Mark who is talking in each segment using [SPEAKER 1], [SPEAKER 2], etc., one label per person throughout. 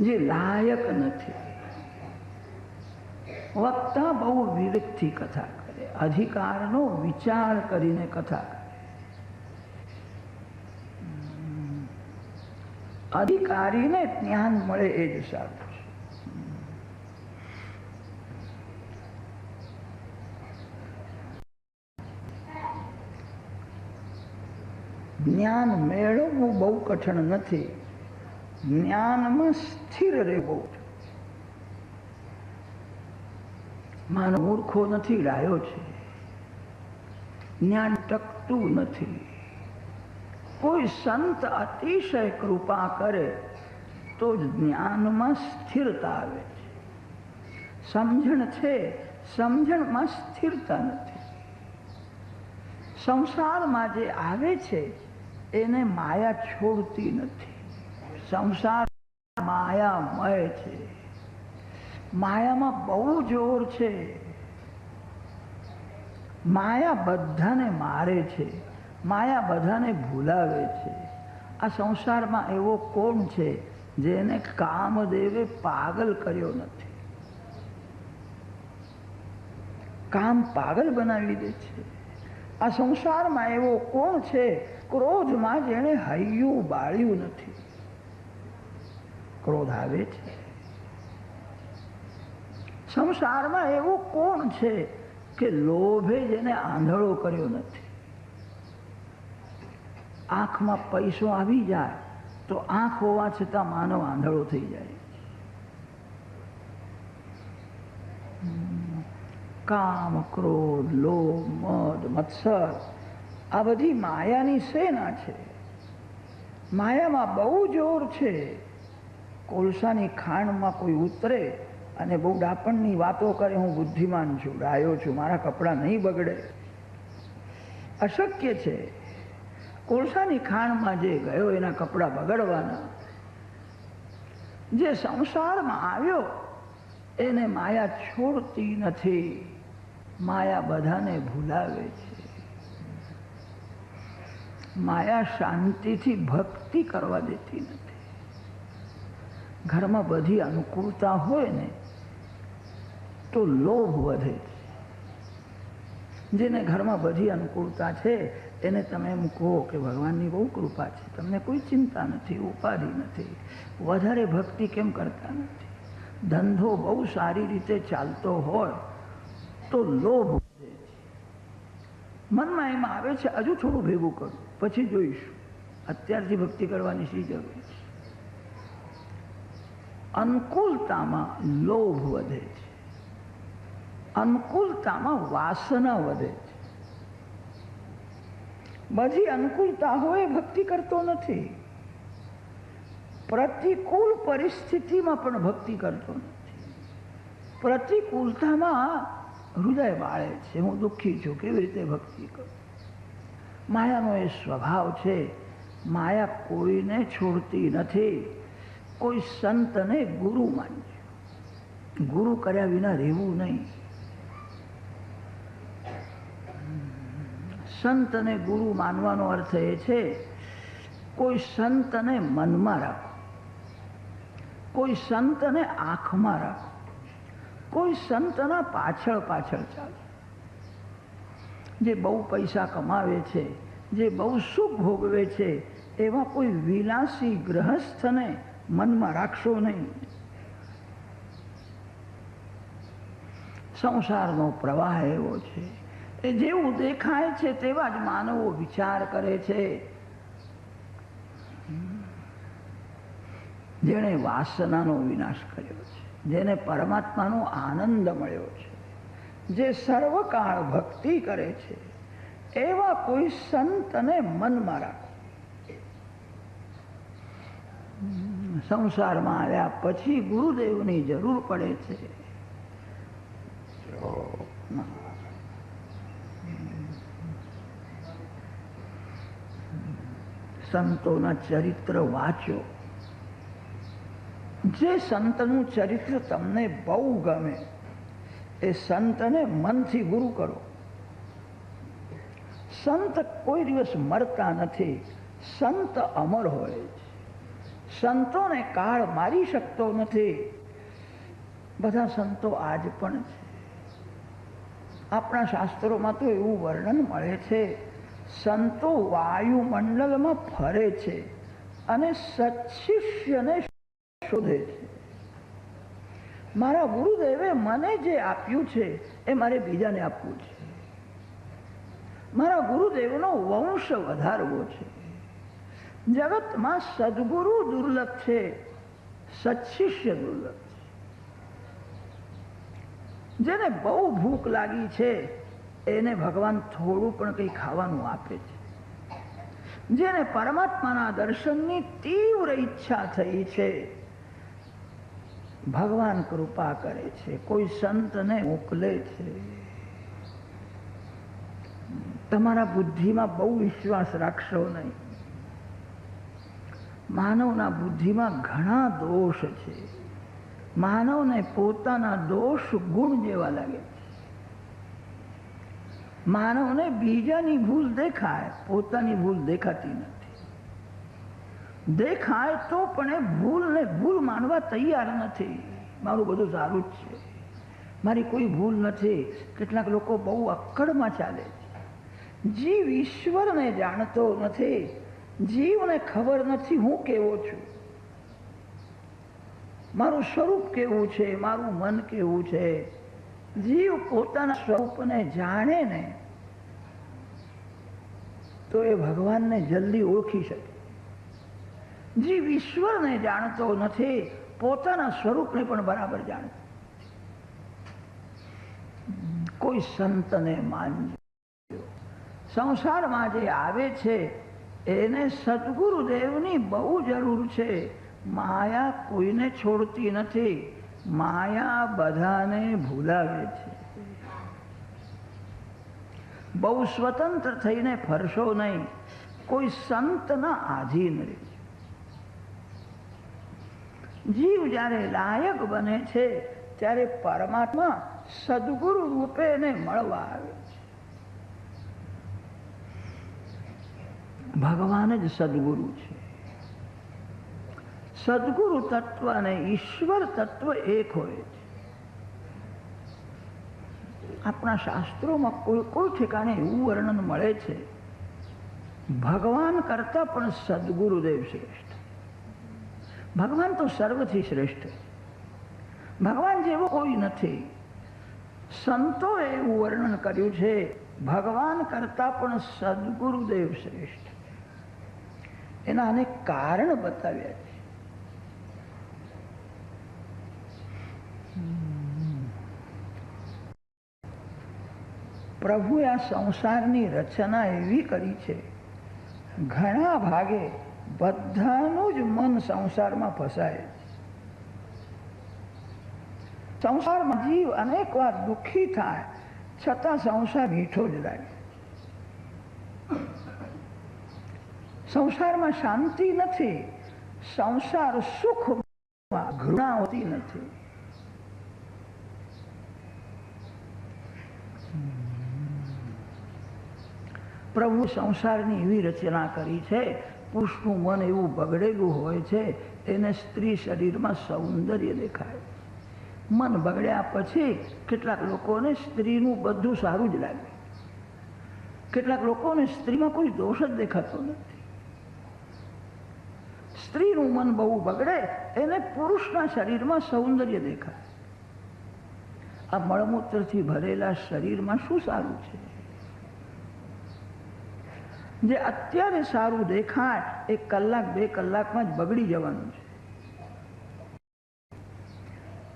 [SPEAKER 1] જે લાયક નથી. વક્તા બહુ વિવેકથી કથા કરે, અધિકારનો વિચાર કરીને કથા કરે. અધિકારીને જ્ઞાન મળે એ જ સારું છે. જ્ઞાન મેળવવું બહુ કઠણ નથી. જ્ઞાનમાં સ્થિર રહેવું. માનો મૂર્ખો નથી ડાયો છે. જ્ઞાન ટકતું નથી. કોઈ સંત અતિશય કૃપા કરે, તો જ્ઞાનમાં સ્થિરતા આવે છે. સમજણ છે, સમજણમાં સ્થિરતા નથી. સંસારમાં જે આવે છે, એને માયા છોડતી નથી. સંસાર માયામય છે. માયામાં બહુ જોર છે. માયા બધાને મારે છે. માયા બધાને ભૂલાવે છે. આ સંસારમાં એવો કોણ છે જેને કામદેવે પાગલ કર્યો નથી? કામ પાગલ બનાવી દે છે. આ સંસારમાં એવો કોણ છે ક્રોધમાં જેણે હૈયું બાળ્યું નથી? ક્રોધ આવે છે. સંસારમાં એવો કોણ છે કે લોભે જેને આંધળો કર્યો નથી? આંખમાં પૈસો આવી જાય તો આંખ હોવા છતાં માનવ આંધળો થઈ જાય. કામ, ક્રોધ, લોભ, મદ, મત્સર આ બધી માયાની સેના છે. માયામાં બહુ જોર છે કોલસાની ખાણમાં કોઈ ઉતરે અને બહુ ડાપણની વાતો કરે, હું બુદ્ધિમાન છું, ડાયો છું, મારા કપડાં નહીં બગડે. અશક્ય છે. કોલસાની ખાણમાં જે ગયો, એના કપડાં બગડવાના. જે સંસારમાં આવ્યો, એને માયા છોડતી નથી. માયા બધાને ભૂલાવે છે. માયા શાંતિથી ભક્તિ કરવા દેતી નથી. ઘરમાં બધી અનુકૂળતા હોય ને, તો લોભ વધે જેને ઘરમાં બધી અનુકૂળતા છે, એને તમે એમ કહો કે ભગવાનની બહુ કૃપા છે. તમને કોઈ ચિંતા નથી, ઉપાધિ નથી, વધારે ભક્તિ કેમ કરતા નથી? ધંધો બહુ સારી રીતે ચાલતો હોય, તો લોભ વધે મનમાં એમ આવે છે, હજુ થોડું ભેગું કરું, પછી જોઈશું. અત્યારથી ભક્તિ કરવાની શી જરૂર છે? અનુકૂળતામાં લોભ વધે છે. અનુકૂળતામાં વાસના વધે છે. બધી અનુકૂળતા હોય, ભક્તિ કરતો નથી. પ્રતિકૂળ પરિસ્થિતિમાં પણ ભક્તિ કરતો નથી. પ્રતિકૂળતામાં હૃદય વાળે છે. હું દુઃખી છું, કેવી રીતે ભક્તિ કરું? માયાનો એ સ્વભાવ છે, માયા કોઈને છોડતી નથી. કોઈ સંતને ગુરુ માનજે ગુરુ કર્યા વિના રહેવું નહીં. સંતને ગુરુ માનવાનો અર્થ એ છે, કોઈ સંતને મનમાં રાખો. કોઈ સંતને આંખમાં રાખો. કોઈ સંતના પાછળ પાછળ ચાલો. જે બહુ પૈસા કમાવે છે, જે બહુ સુખ ભોગવે છે, એવા કોઈ વિલાસી ગ્રહસ્થને મનમાં રાખશો નહીં. સંસારનો પ્રવાહ એવો છે. એ જેવું દેખાય છે તેવા જ માનવો વિચાર કરે છે. જેણે વાસનાનો વિનાશ કર્યો છે. જેને પરમાત્માનો આનંદ મળ્યો છે. જે સર્વકાળ ભક્તિ કરે છે. એવા કોઈ સંતને મનમાં રાખો. સંસારમાં આવ્યા પછી ગુરુદેવની જરૂર પડે છે. સંતોના ચરિત્ર વાંચો જે સંતનું ચરિત્ર તમને બહુ ગમે એ સંતને મનથી ગુરુ કરો. સંત કોઈ દિવસ મરતા નથી સંત અમર હોય છે. સંતોને કાળ મારી શકતો નથી. બધા સંતો આજ પણ છે. આપણા શાસ્ત્રોમાં તો એવું વર્ણન મળે છે, સંતો વાયુમંડળમાં ફરે છે અને સત્શિષ્યને શોધે છે. મારા ગુરુદેવે મને જે આપ્યું છે એ મારે બીજાને આપવું છે. મારા ગુરુદેવનો વંશ વધારવો છે. જગતમાં સદગુરુ દુર્લભ છે. સત્શિષ્ય દુર્લભ છે. જેને બહુ ભૂખ લાગી છે, એને ભગવાન થોડું પણ કંઈ ખાવાનું આપે છે. જેને પરમાત્માના દર્શનની તીવ્ર ઈચ્છા થઈ છે, ભગવાન કૃપા કરે છે. કોઈ સંતને મોકલે છે. તમારા બુદ્ધિમાં બહુ વિશ્વાસ રાખશો નહીં. માનવના બુદ્ધિમાં ઘણા દોષ છે. માનવને પોતાના દોષ ગુણ જેવા લાગે છે. માનવને બીજાની ભૂલ દેખાય, પોતાની ભૂલ દેખાતી નથી. દેખાય તો પણ એ ભૂલને ભૂલ માનવા તૈયાર નથી. મારું બધું સારું જ છે. મારી કોઈ ભૂલ નથી. કેટલાક લોકો બહુ અક્કડમાં ચાલે છે. જીવ ઈશ્વરને જાણતો નથી. જીવને ખબર નથી હું કેવો છું. મારું સ્વરૂપ કેવું છે? મારું મન કેવું છે? જીવ પોતાના સ્વરૂપને જાણે ને તો એ ભગવાનને જલ્દી ઓળખી શકે. જીવ ઈશ્વરને જાણતો નથી, પોતાના સ્વરૂપને પણ બરાબર જાણતો કોઈ સંતને માનજો. સંસારમાં જે આવે છે એને સદગુરુદેવની બહુ જરૂર છે. માયા કોઈને છોડતી નથી. માયા બધાને ભૂલાવે છે. બહુ સ્વતંત્ર થઈને ફરશો નહીં. કોઈ સંતના આધીન રહે જીવ જ્યારે લાયક બને છે, ત્યારે પરમાત્મા સદગુરુ રૂપે એને મળવા આવે. ભગવાન જ સદગુરુ છે. સદગુરુ તત્વ અને ઈશ્વર તત્વ એક હોય છે. આપણા શાસ્ત્રોમાં કોઈ કોઈ ઠેકાણે એવું વર્ણન મળે છે, ભગવાન કરતા પણ સદગુરુદેવ શ્રેષ્ઠ. ભગવાન તો સર્વથી શ્રેષ્ઠ ભગવાન જેવો કોઈ નથી. સંતોએ એવું વર્ણન કર્યું છે, ભગવાન કરતા પણ સદગુરુદેવ શ્રેષ્ઠ. એના અનેક કારણ બતાવ્યા છે. પ્રભુએ આ સંસારની રચના એવી કરી છે, ઘણા ભાગે બધાનું જ મન સંસારમાં ફસાય સંસારમાં જીવ અનેક વાર દુઃખી થાય, છતાં સંસાર મીઠો જ લાગે. સંસારમાં શાંતિ નથી, સંસાર સુખમાં ઘૃણા હોતી નથી. પ્રભુ સંસારની એવી રચના કરી છે, પુરુષનું મન એવું બગડેલું હોય છે એને સ્ત્રી શરીરમાં સૌંદર્ય દેખાય. મન બગડ્યા પછી કેટલાક લોકોને સ્ત્રીનું બધું સારું જ લાગે. કેટલાક લોકોને સ્ત્રીમાં કોઈ દોષ જ દેખાતો નથી. સ્ત્રીનું મન બહુ બગડે, એને પુરુષના શરીરમાં સૌંદર્ય દેખાય. આ મળમૂત્રથી ભરેલા શરીરમાં શું સારું છે? જે અત્યારે સારું દેખાય, એ કલાક બે કલાકમાં જ બગડી જવાનું છે.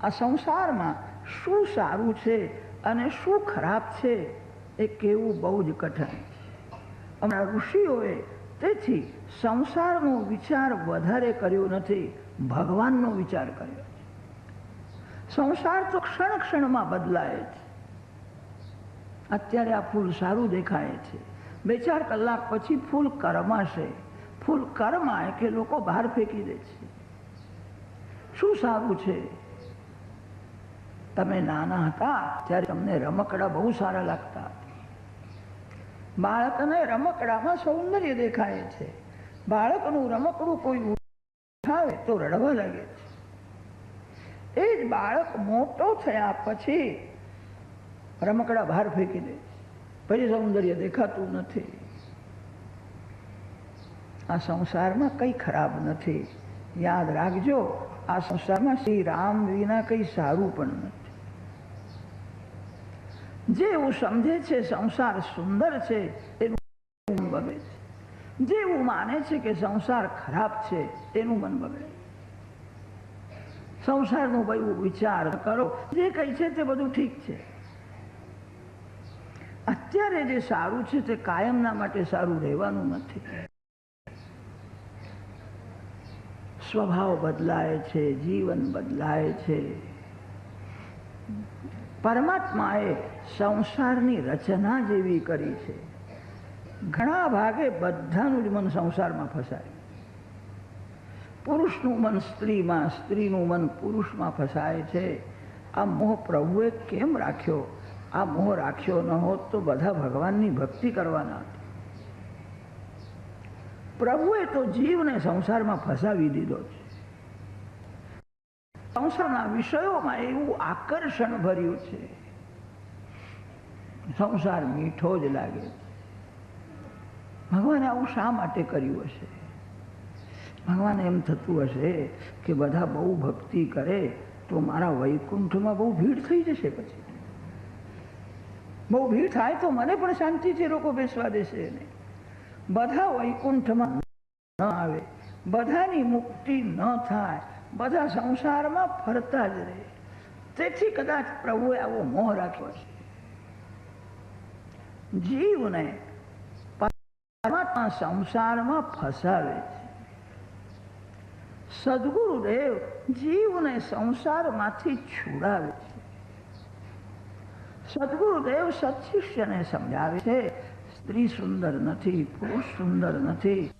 [SPEAKER 1] આ સંસારમાં શું સારું છે અને શું ખરાબ છે, એ કેવું બહુ જ કઠિન છે. અમારા ઋષિઓએ તેથી સંસારનો વિચાર વધારે કર્યો નથી, ભગવાનનો વિચાર કર્યો સંસાર તો ક્ષણ ક્ષણમાં બદલાય છે. અત્યારે આ ફૂલ સારું દેખાય છે. બે ચાર કલાક પછી ફૂલ કરમાશે. ફૂલ કરમાય કે લોકો બહાર ફેંકી દે છે. શું સારું છે? તમે નાના હતા, ત્યારે તમને રમકડા બહુ સારા લાગતા. બાળકને રમકડામાં સૌંદર્ય દેખાય છે. બાળકનું રમકડું કોઈ ઉઠાવે તો રડવા લાગે છે. એ જ બાળક મોટો થયા પછી રમકડા બહાર ફેંકી દે પછી સૌંદર્ય દેખાતું નથી. આ સંસારમાં કંઈ ખરાબ નથી. યાદ રાખજો, આ સંસારમાં શ્રી રામ વિના કંઈ સારું પણ નથી. જે એવું સમજે છે, સંસાર સુંદર છે, એનું બગડે છે. જે એવું માને છે કે સંસાર ખરાબ છે, એનું મન બગડે સંસારનો ભાઈ વિચાર કરો, જે કહે છે તે બધું ઠીક છે. અત્યારે જે સારું છે તે કાયમના માટે સારું રહેવાનું નથી. સ્વભાવ બદલાય છે, જીવન બદલાય છે. પરમાત્માએ સંસારની રચના જેવી કરી છે. ઘણા ભાગે બધાનું જ મન સંસારમાં ફસાય. પુરુષનું મન સ્ત્રીમાં, સ્ત્રીનું મન પુરુષમાં ફસાય છે. આ મોહ પ્રભુએ કેમ રાખ્યો? આ મોહ રાખ્યો ન હોત તો બધા ભગવાનની ભક્તિ કરવાના હતી. પ્રભુએ તો જીવને સંસારમાં ફસાવી દીધો છે. સંસારના વિષયોમાં એવું આકર્ષણ ભર્યું છે. સંસાર મીઠો જ લાગે ભગવાને આવું શા માટે કર્યું હશે? ભગવાન એમ થતું હશે કે બધા બહુ ભક્તિ કરે તો મારા વૈકુંઠમાં બહુ ભીડ થઈ જશે પછી. બહુ ભીડ થાય તો મને પણ શાંતિથી લોકો બેસવા દેશે નહીં બધા વૈકુંઠમાં ન આવે. બધાની મુક્તિ ન થાય. બધા સંસારમાં ફરતા જ રહે. તેથી કદાચ પ્રભુએ આવો મોહ રાખ્યો છે. જીવને પરમાત્મા સંસારમાં ફસાવે છે. સદગુરુદેવ જીવને સંસારમાંથી છોડાવે છે. સદગુરુદેવ સત્શિષ્યને સમજાવે છે, સ્ત્રી સુંદર નથી, પુરુષ સુંદર નથી.